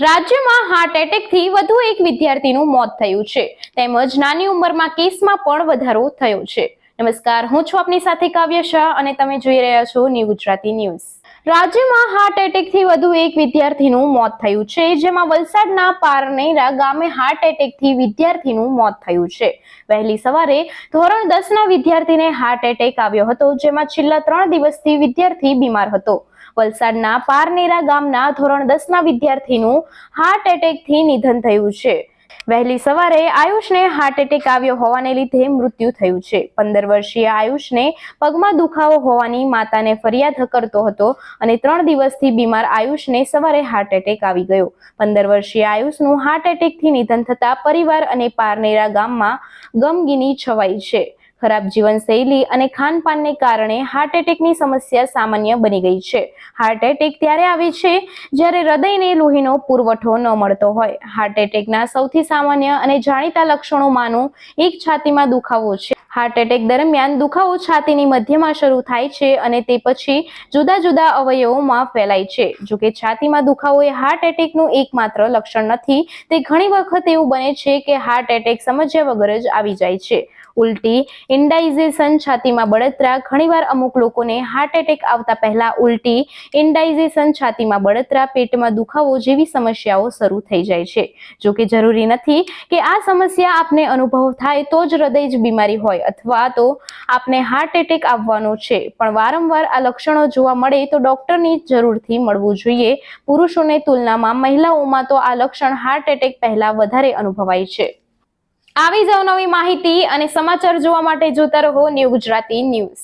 રાજ્યમાં હાર્ટ એટેકથી વધુ એક વિદ્યાર્થીનું મોત થયું છે. તેમજ નાની ઉંમરમાં કેસમાં પણ વધારો થયો છે. નમસ્કાર, હું છું આપની સાથે કાવ્ય શાહ અને તમે જોઈ રહ્યા છો ન્યૂ ગુજરાતી ન્યૂઝ રાજ્યમાં હાર્ટ એટેકથી વધુ એક વિદ્યાર્થીનું મોત થયું છે. જેમાં વલસાડના પારનેરા ગામે હાર્ટ એટેકથી વિદ્યાર્થીનું મોત થયું છે. વહેલી સવારે ધોરણ દસના વિદ્યાર્થીને હાર્ટ એટેક આવ્યો હતો, જેમાં છેલ્લા ત્રણ દિવસથી વિદ્યાર્થી બીમાર હતો. વલસાડના પારનેરા ગામના ધોરણ દસના વિદ્યાર્થીનું હાર્ટ એટેકથી નિધન થયું છે. વહેલી સવારે આયુષને હાર્ટ એટેક આવ્યો હોવાને લીધે મૃત્યુ થયું છે. પંદર વર્ષીય આયુષને પગમાં દુખાવો હોવાની માતાને ફરિયાદ કરતો હતો અને ત્રણ દિવસથી બીમાર આયુષને સવારે હાર્ટ એટેક આવી ગયો. પંદર વર્ષીય આયુષનું હાર્ટ એટેકથી નિધન થતા પરિવાર અને પારનેરા ગામમાં ગમગીની છવાઈ છે. ખરાબ જીવનશૈલી અને ખાનપાનને કારણે હાર્ટ એટેકની સમસ્યા સામાન્ય બની ગઈ છે. હાર્ટ એટેક ત્યારે આવે છે જ્યારે હૃદયને લોહીનો પુરવઠો ન મળતો હોય. હાર્ટ એટેકના સૌથી સામાન્ય અને જાણીતા લક્ષણોમાંનું એક છાતીમાં દુખાવો છે. હાર્ટ એટેક દરમિયાન દુખાવો છાતીની મધ્યમાં શરૂ થાય છે અને તે પછી જુદા જુદા અવયવોમાં ફેલાય છે. જો કે છાતીમાં દુખાવો એ હાર્ટ એટેકનું એકમાત્ર લક્ષણ નથી, તે ઘણી વખત એવું બને છે કે હાર્ટ એટેક સમજ્યા વગર જ આવી જાય છે. ઉલટી ઇન્ડાઇઝેશન છાતીમાં બળતરા, ઘણીવાર અમુક લોકોને હાર્ટ એટેક આવતા પહેલા ઉલટી ઇન્ડાઇઝેશન છાતીમાં બળતરા, પેટમાં દુખાવો જેવી સમસ્યાઓ શરૂ થઈ જાય છે. જો કે જરૂરી નથી કે આ સમસ્યા આપને અનુભવ થાય તો જ હૃદય જ બીમારી હોય. અથવા તો આપને હાર્ટ એટેક આવવાનો છે. પણ વારંવાર આ લક્ષણો જોવા મળે તો ડોક્ટરની જરૂરથી મળવું જોઈએ. પુરુષોની તુલનામાં મહિલાઓમાં તો આ લક્ષણ હાર્ટ એટેક પહેલા વધારે અનુભવાય છે. આવી જ અવનવી માહિતી અને સમાચાર જોવા માટે જોતા રહો ન્યૂ ગુજરાતી ન્યૂઝ.